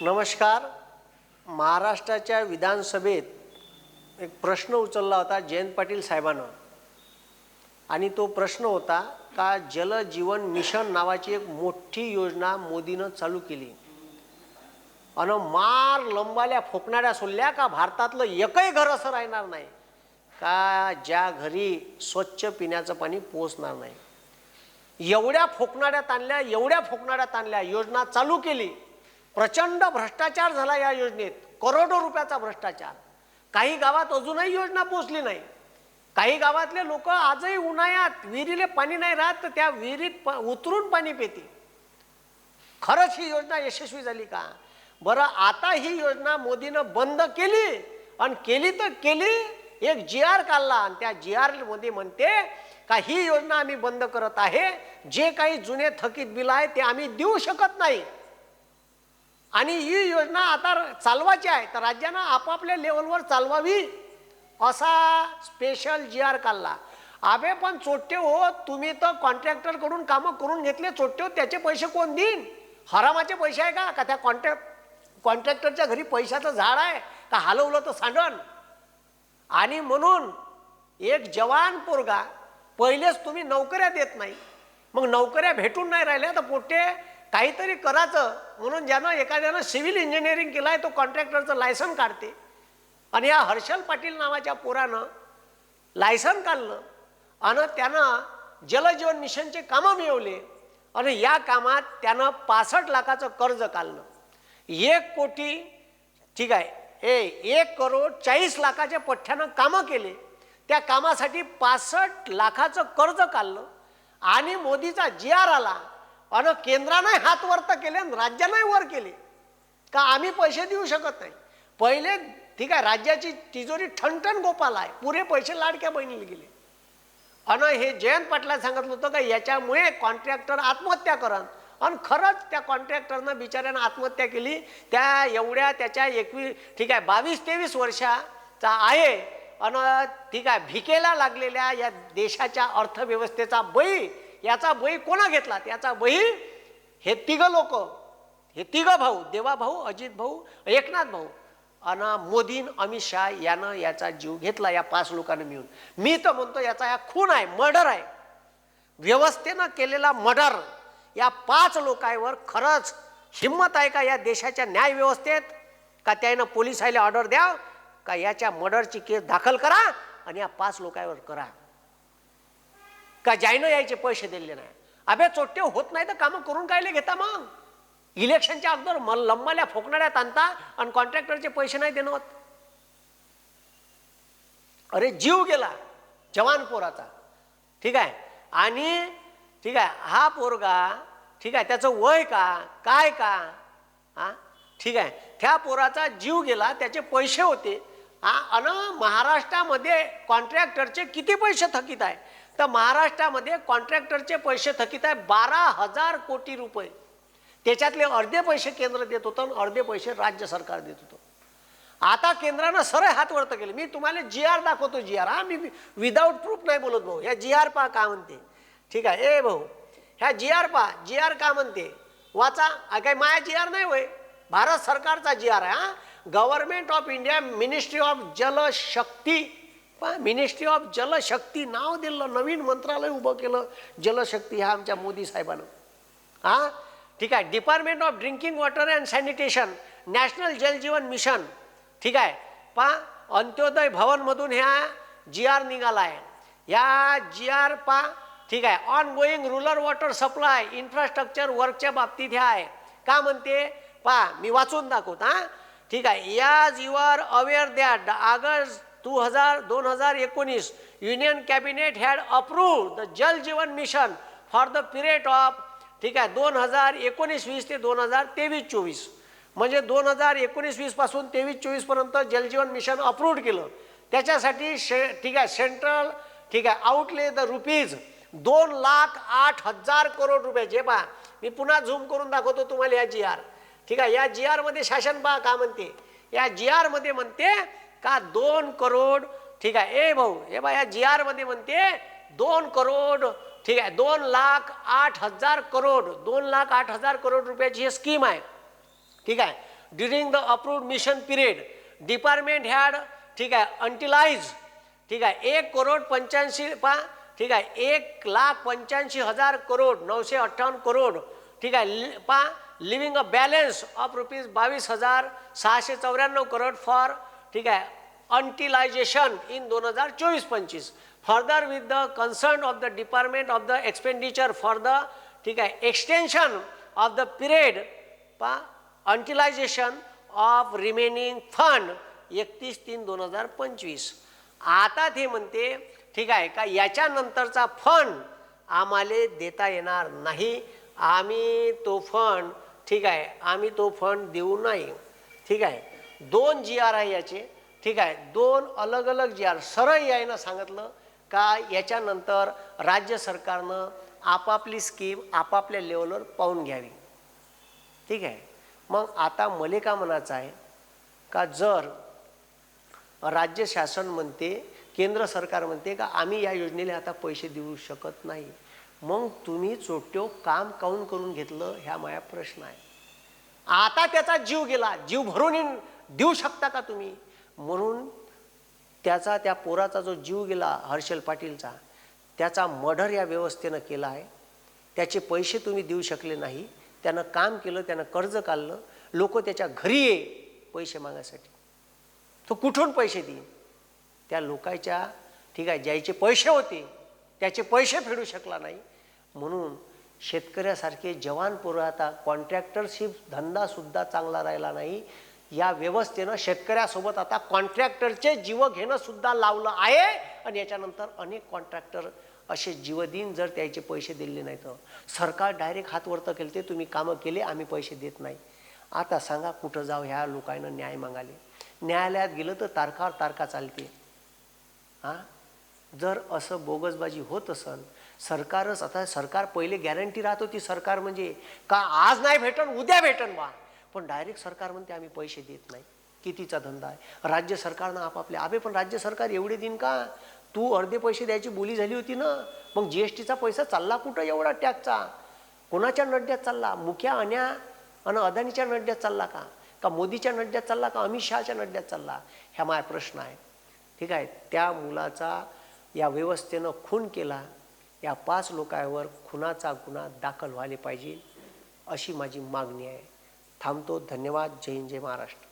नमस्कार. महाराष्ट्राच्या विधानसभेत एक प्रश्न उचलला होता जयंत पाटील साहेबानं आणि तो प्रश्न होता का जल जीवन मिशन नावाची एक मोठी योजना मोदीनं चालू केली. अन मार लंबाल्या फोकणाऱ्या सोडल्या का भारतातलं एकही घर असं राहणार नाही. का ज्या घरी स्वच्छ पिण्याचं पाणी पोचणार नाही. एवढ्या फोकणाऱ्या ताणल्या एवढ्या फोकणाऱ्या ताणल्या योजना चालू केली. प्रचंड भ्रष्टाचार झाला या योजनेत. करोडो रुपयाचा भ्रष्टाचार. काही गावात अजूनही योजना पोचली नाही. काही गावातले लोक आजही उन्हाळ्यात विहिरीले पाणी नाही राहत तर त्या विहिरीत प उतरून पाणी पिते खरंच ही योजना यशस्वी झाली का? बरं आता ही योजना मोदीनं बंद केली आणि केली तर केली एक जी आर काढला आणि त्या जी आरमध्ये म्हणते का ही योजना आम्ही बंद करत आहे जे काही जुने थकीत बिल आहे ते आम्ही देऊ शकत नाही. आणि ही योजना आता चालवायची आहे तर राज्यानं आपापल्या लेवलवर चालवावी असा स्पेशल जी आर काढला. अबे पण चोट्टे हो तुम्ही तर कॉन्ट्रॅक्टरकडून कामं करून घेतले चोट्टे हो त्याचे पैसे कोण देईन? हरामाचे पैसे आहे का? का त्या कॉन्ट्रॅक्ट कॉन्ट्रॅक्टरच्या घरी पैशाचं झाड आहे? का हलवलं तर सांडण? आणि म्हणून एक जवान पोरगा पहिलेच तुम्ही नोकऱ्या देत नाही. मग नोकऱ्या भेटून नाही राहिल्या तर पोटे काहीतरी करायचं. म्हणून ज्यानं एखाद्यानं सिव्हिल इंजिनिअरिंग केलं आहे तो कॉन्ट्रॅक्टरचं लायसन काढते. आणि या हर्षल पाटील नावाच्या पोरानं लायसन काढलं. आणि त्यानं जलजीवन मिशनचे कामं मिळवले. आणि या कामात त्यानं पासष्ट लाखाचं कर्ज काढलं. एक कोटी ठीक आहे ए एक करोड चाळीस लाखाच्या पठ्ठ्यानं कामं केले. त्या कामासाठी पासष्ट लाखाचं कर्ज काढलं. आणि मोदीचा जी आर आला. आणि केंद्राने हात वरत केले आणि राज्याने वर केले. का आम्ही पैसे देऊ शकत नाही? पहिले ठीक आहे राज्याची तिजोरी ठणठण गोपाल आहे. पुरे पैसे लाडक्या बहिणीला गेले. अन हे जयंत पाटला सांगितलं होतं का याच्यामुळे कॉन्ट्रॅक्टर आत्महत्या करन. आणि खरंच त्या कॉन्ट्रॅक्टरनं बिचाऱ्यानं आत्महत्या केली. त्या एवढ्या त्याच्या एकवीस ठीक आहे बावीस तेवीस वर्षाचा आहे. आणि ठीक आहे भिकेला लागलेल्या या देशाच्या अर्थव्यवस्थेचा बळी याचा बही कोणा घेतला? त्याचा बही हे तिघं लोक. हे तिघं भाऊ देवा भाऊ अजित भाऊ एकनाथ भाऊ. आणि मोदीन अमित शाह यानं याचा जीव घेतला या पाच लोकांना मिळून. मी तर म्हणतो याचा हा खून आहे मर्डर आहे. व्यवस्थेनं केलेला मर्डर या पाच लोकांवर खरंच हिंमत आहे का या देशाच्या न्याय व्यवस्थेत? का त्यानं पोलिसायला ऑर्डर द्या? का याच्या मर्डरची केस दाखल करा? आणि या पाच लोकांवर करा. का जायनं यायचे पैसे दिले नाही? अबे चोट्टे होत नाही तर कामं करून कायले घेता मग? इलेक्शनच्या अगोदर मल लंबाल्या फोकणाऱ्यात आणता आणि कॉन्ट्रॅक्टरचे पैसे नाही देणं होत. अरे जीव गेला जवान पोराचा. ठीक आहे? आणि ठीक आहे हा पोरगा ठीक आहे त्याचं वय का? काय का? हा? ठीक आहे. त्या पोराचा जीव गेला त्याचे पैसे होते. हा अन महाराष्ट्रामध्ये कॉन्ट्रॅक्टरचे किती पैसे थकीत आहे? तर महाराष्ट्रामध्ये कॉन्ट्रॅक्टरचे पैसे थकीत आहे बारा हजार कोटी रुपये. त्याच्यातले अर्धे पैसे केंद्र देत होतं आणि अर्धे पैसे राज्य सरकार देत होतं. आता केंद्रानं सरळ हात वरत केले. मी तुम्हाला जी आर दाखवतो जी आर हा मी विदाऊट प्रूफ नाही बोलत भाऊ. ह्या जी आर पा का म्हणते. ठीक आहे? ए भाऊ ह्या जी आर पा जी आर का म्हणते? वाचा. काय माया जी आर नाही होय? भारत सरकारचा जी आर आहे हा. Government of India ministry of Jalshakti पहा मिनिस्ट्री ऑफ जलशक्ती नाव दिलं नवीन मंत्रालय उभं केलं जलशक्ती ह्या आमच्या मोदी साहेबानं. हां? ठीक आहे department of drinking water and sanitation national Jal Jeevan mission ठीक आहे पहा अंत्योदय भवनमधून ह्या जी आर निघाला आहे ह्या जी आर पा ठीक आहे ongoing rural water supply infrastructure वर्कच्या बाबतीत ह्या आहे. का म्हणते? पा मी वाचून दाखवत हां. ठीक आहे as you are aware that August two हजार दोन हजार एकोणीस union cabinet had approve the Jal Jeevan mission for the period of ठीक आहे दोन हजार एकोणीस वीस ते दोन हजार तेवीस चोवीस. म्हणजे दोन हजार एकोणीस वीसपासून तेवीस चोवीसपर्यंत जलजीवन मिशन अप्रूव्ह केलं. त्याच्यासाठी शे ठीक आहे सेंट्रल ठीक आहे आउटले द रुपीज दोन लाख आठ हजार करोड रुपये. जे पहा मी पुन्हा झूम करून दाखवतो तुम्हाला या जी आर ठीक आहे या जी आरमध्ये शासन पहा का म्हणते? या जी आरमध्ये म्हणते का दोन करोड ठीक आहे ए भाऊ हे बा या जी आरमध्ये म्हणते दोन करोड ठीक आहे दोन लाख आठ हजार करोड दोन लाख आठ हजार करोड रुपयाची ही स्कीम आहे. ठीक आहे during the approved mission period department had ठीक आहे अंटिलाइज ठीक आहे एक करोड पंच्याऐंशी पा ठीक आहे एक लाख पंच्याऐंशी हजार करोड नऊशे अठ्ठावन्न करोड ठीक आहे लि- पा leaving a balance of rupees बावीस हजार सहाशे चौऱ्याण्णव करोड फॉर ठीक आहे. अंटिलायझेशन इन दोन हजार चोवीस पंचवीस. Further with the concern of the department of the expenditure for the ठीक आहे एक्सटेन्शन ऑफ द पिरियड पा अंटिलायझेशन ऑफ रिमेनिंग फंड एकतीस तीन दोन हजार पंचवीस. आता ते म्हणते ठीक आहे का याच्यानंतरचा फंड आम्हाला देता येणार नाही. आम्ही तो फंड ठीक आहे आम्ही तो फंड देऊ नाही. ठीक आहे. दोन जी आर आहे याचे. ठीक आहे? दोन अलग अलग जी आर सरळ यायनं सांगितलं का याच्यानंतर राज्य सरकारनं आपापली स्कीम आपापल्या लेवलवर पाहून घ्यावी. ठीक आहे? मग आता मले का म्हणायचं आहे का जर राज्य शासन म्हणते केंद्र सरकार म्हणते का आम्ही या योजनेला आता पैसे देऊ शकत नाही. मग तुम्ही चोट्यो काम काऊन करून घेतलं? ह्या माझा प्रश्न आहे. आता त्याचा जीव गेला. जीव भरून देऊ शकता का तुम्ही? म्हणून त्याचा त्या पोराचा जो जीव गेला हर्षल पाटीलचा त्याचा मर्डर या व्यवस्थेनं केला आहे. त्याचे पैसे तुम्ही देऊ शकले नाही. त्यानं काम केलं त्यानं कर्ज काढलं. लोक त्याच्या घरी ये पैसे मागायसाठी. तो कुठून पैसे देईन? त्या लोकांच्या ठीक आहे ज्याचे पैसे होते त्याचे पैसे फेडू शकला नाही. म्हणून शेतकऱ्यासारखे जवान पोरं आता कॉन्ट्रॅक्टरशिप धंदासुद्धा चांगला राहिला नाही. या व्यवस्थेनं शेतकऱ्यासोबत आता कॉन्ट्रॅक्टरचे जीव घेणं सुद्धा लावलं आहे आणि याच्यानंतर अनेक कॉन्ट्रॅक्टर असे जीवदिन जर त्याचे पैसे दिले नाही तर सरकार डायरेक्ट हात केलं केले ते तुम्ही कामं केले आम्ही पैसे देत नाही. आता सांगा कुठं जाऊ ह्या लोकांना न्याय मागाले न्यायालयात गेलं तर तारखावर तारखा चालते. हां? जर असं बोगसबाजी होत असेल सरकारच आता सरकार पहिले गॅरंटी राहत होती सरकार म्हणजे का आज नाही भेटन उद्या भेटन बा. पण डायरेक्ट सरकार म्हणते आम्ही पैसे देत नाही. कितीचा धंदा आहे? राज्य सरकारनं आपापले अबे पण राज्य सरकार एवढे दिन का? तू अर्धे पैसे द्यायची बोली झाली होती ना? मग जी एस टीचा पैसा चालला कुठं एवढा टॅक्सचा कोणाच्या नड्यात चालला? मुख्या अन्या आणि अदानीच्या नड्यात चालला का? का मोदीच्या नड्यात चालला का अमित शहाच्या नड्यात चालला? ह्या माझा प्रश्न आहे ठीक आहे? त्या मुलाचा या व्यवस्थेनं खून केला. या पाच लोकांवर खुनाचा गुन्हा दाखल व्हायला पाहिजे अशी माझी मागणी आहे. थांबतो. धन्यवाद. जय हिंद जय महाराष्ट्र.